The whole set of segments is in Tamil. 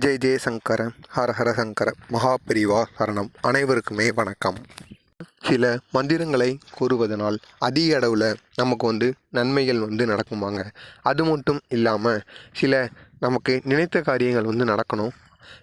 ஜெய் ஜெய சங்கர ஹர ஹர சங்கர மகாபிரிவா சரணம். அனைவருக்குமே வணக்கம். சில மந்திரங்களை கூறுவதனால் அதிக அளவில் நமக்கு வந்து நன்மைகள் வந்து நடக்குமாங்க. அது மட்டும் இல்லாமல் சில நமக்கு நினைத்த காரியங்கள் வந்து நடக்கணும்.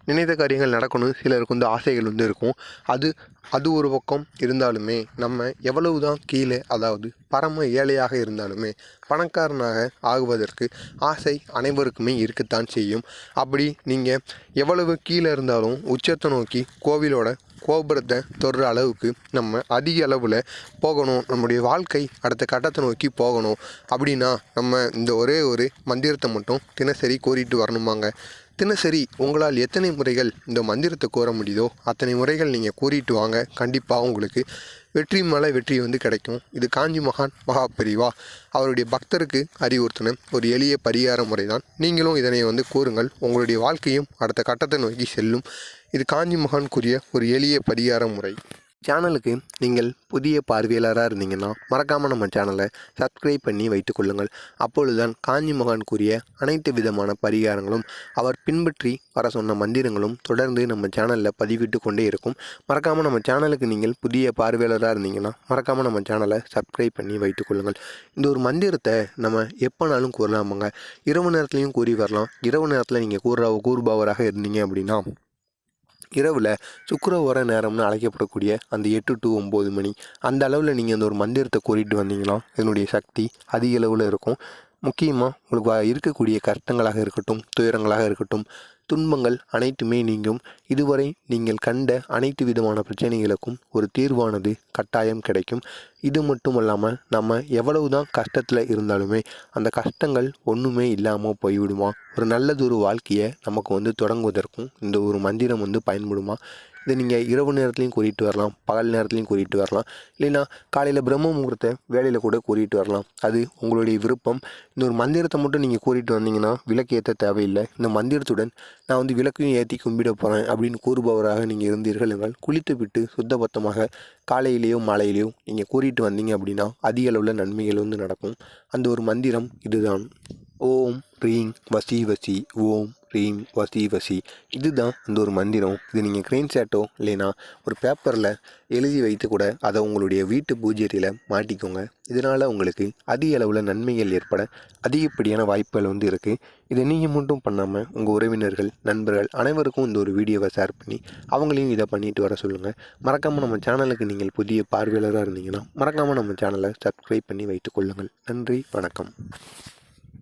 நினைத்த காரியங்கள் நடக்கணும் சிலருக்கு வந்து ஆசைகள் வந்து இருக்கும். அது அது ஒரு பக்கம் இருந்தாலுமே நம்ம எவ்வளவு தான் கீழே அதாவது பரம ஏழையாக இருந்தாலுமே பணக்காரனாக ஆகுவதற்கு ஆசை அனைவருக்குமே இருக்கத்தான் செய்யும். அப்படி நீங்கள் எவ்வளவு கீழே இருந்தாலும் உச்சத்தை நோக்கி கோவிலோட கோபுரத்தை தொடுற அளவுக்கு நம்ம அதிக அளவில் போகணும். நம்முடைய வாழ்க்கை அடுத்த கட்டத்தை நோக்கி போகணும். அப்படின்னா நம்ம இந்த ஒரே ஒரு மந்திரத்தை மட்டும் தினசரி கூறிட்டு வரணுமாங்க. தினசரி உங்களால் எத்தனை முறைகள் இந்த மந்திரத்தை கூற முடியுதோ அத்தனை முறைகள் நீங்கள் கூறிட்டு வாங்க. கண்டிப்பாக உங்களுக்கு வெற்றி மேலே வெற்றி வந்து கிடைக்கும். இது காஞ்சி மகான் மகாபெரிவா அவருடைய பக்தருக்கு அறிவுறுத்தின ஒரு எளிய பரிகார முறை தான் நீங்களும் இதனை வந்து கூறுங்கள். உங்களுடைய வாழ்க்கையும் அடுத்த கட்டத்தை நோக்கி செல்லும். இது காஞ்சி மகான்குரிய ஒரு எளிய பரிகார முறை. சேனலுக்கு நீங்கள் புதிய பார்வையாளராக இருந்தீங்கன்னா மறக்காமல் நம்ம சேனலை சப்ஸ்கிரைப் பண்ணி வைத்துக்கொள்ளுங்கள் அப்பொழுதுதான் காஞ்சி மகான் கூறிய அனைத்து விதமான பரிகாரங்களும் அவர் பின்பற்றி வர சொன்ன மந்திரங்களும் தொடர்ந்து நம்ம சேனலில் பதிவிட்டு கொண்டே இருக்கும். மறக்காமல் நம்ம சேனலுக்கு நீங்கள் புதிய பார்வையாளராக இருந்தீங்கன்னா மறக்காமல் நம்ம சேனலை சப்ஸ்கிரைப் பண்ணி வைத்துக்கொள்ளுங்கள் இந்த ஒரு மந்திரத்தை நம்ம எப்போனாலும் கூறலாமாங்க? இரவு நேரத்துலையும் கூறி வரலாம். இரவு நேரத்தில் நீங்கள் கூறுற கூறுபவராக இருந்தீங்க அப்படின்னா இரவில் சுக்கரவர நேரம்னு அழைக்கப்படக்கூடிய அந்த எட்டு டு ஒம்பது மணி அந்த அளவில் நீங்கள் அந்த ஒரு மந்திரத்தை கூறிட்டு வந்தீங்கன்னா இதனுடைய சக்தி அதிக அளவில் இருக்கும். முக்கியமாக உங்களுக்கு இருக்கக்கூடிய கஷ்டங்களாக இருக்கட்டும் துயரங்களாக இருக்கட்டும் துன்பங்கள் அனைத்துமே நீங்கும். இதுவரை நீங்கள் கண்ட அனைத்து விதமான பிரச்சனைகளுக்கும் ஒரு தீர்வானது கட்டாயம் கிடைக்கும். இது மட்டும் இல்லாமல் நம்ம எவ்வளவு தான் கஷ்டத்தில் இருந்தாலுமே அந்த கஷ்டங்கள் ஒன்றுமே இல்லாமல் போய்விடுமா? ஒரு நல்லதொரு வாழ்க்கையை நமக்கு வந்து தொடங்குவதற்கும் இந்த ஒரு மந்திரம் வந்து பயன்படுமா? இதை நீங்கள் இரவு நேரத்துலையும் கூறிட்டு வரலாம் பகல் நேரத்துலையும் கூறிட்டு வரலாம். இல்லைன்னா காலையில் பிரம்ம முகூர்த்த வேலையில் கூட கூறிட்டு வரலாம். அது உங்களுடைய விருப்பம். இந்த ஒரு மந்திரத்தை மட்டும் நீங்கள் கூறிட்டு வந்தீங்கன்னா விளக்கு ஏற்ற தேவையில்லை. இந்த மந்திரத்துடன் நான் வந்து விளக்கையும் ஏற்றி கும்பிட போகிறேன் அப்படின்னு கூறுபவராக நீங்கள் இருந்தீர்கள் என்றால் குளித்து விட்டு சுத்தபத்தமாக காலையிலேயோ மாலையிலேயோ நீங்கள் கூறிட்டு வந்தீங்க அப்படின்னா அதிக அளவில் நன்மைகள் வந்து நடக்கும். அந்த ஒரு மந்திரம் இதுதான். ஓம் ரீங் வசி வசி ஓம். ரீம் வசி வசி. இதுதான் அந்த ஒரு மந்திரம். இது நீங்கள் க்ரெயின் சேட்டோ இல்லைனா ஒரு பேப்பரில் எழுதி வைத்து கூட அதை உங்களுடைய வீட்டு பூஜ்யத்தில் மாட்டிக்கோங்க. இதனால் உங்களுக்கு அதிக அளவில் நன்மைகள் ஏற்பட அதிகப்படியான வாய்ப்புகள் வந்து இருக்குது இதை நீங்கள் மட்டும் பண்ணாமல் உங்கள் உறவினர்கள் நண்பர்கள் அனைவருக்கும் இந்த ஒரு வீடியோவை ஷேர் பண்ணி அவங்களையும் இதை பண்ணிட்டு வர சொல்லுங்கள் மறக்காமல் நம்ம சேனலுக்கு நீங்கள் புதிய பார்வையாளராக இருந்தீங்கன்னா மறக்காமல் நம்ம சேனலை சப்ஸ்கிரைப் பண்ணி வைத்துக்கொள்ளுங்கள் நன்றி வணக்கம்.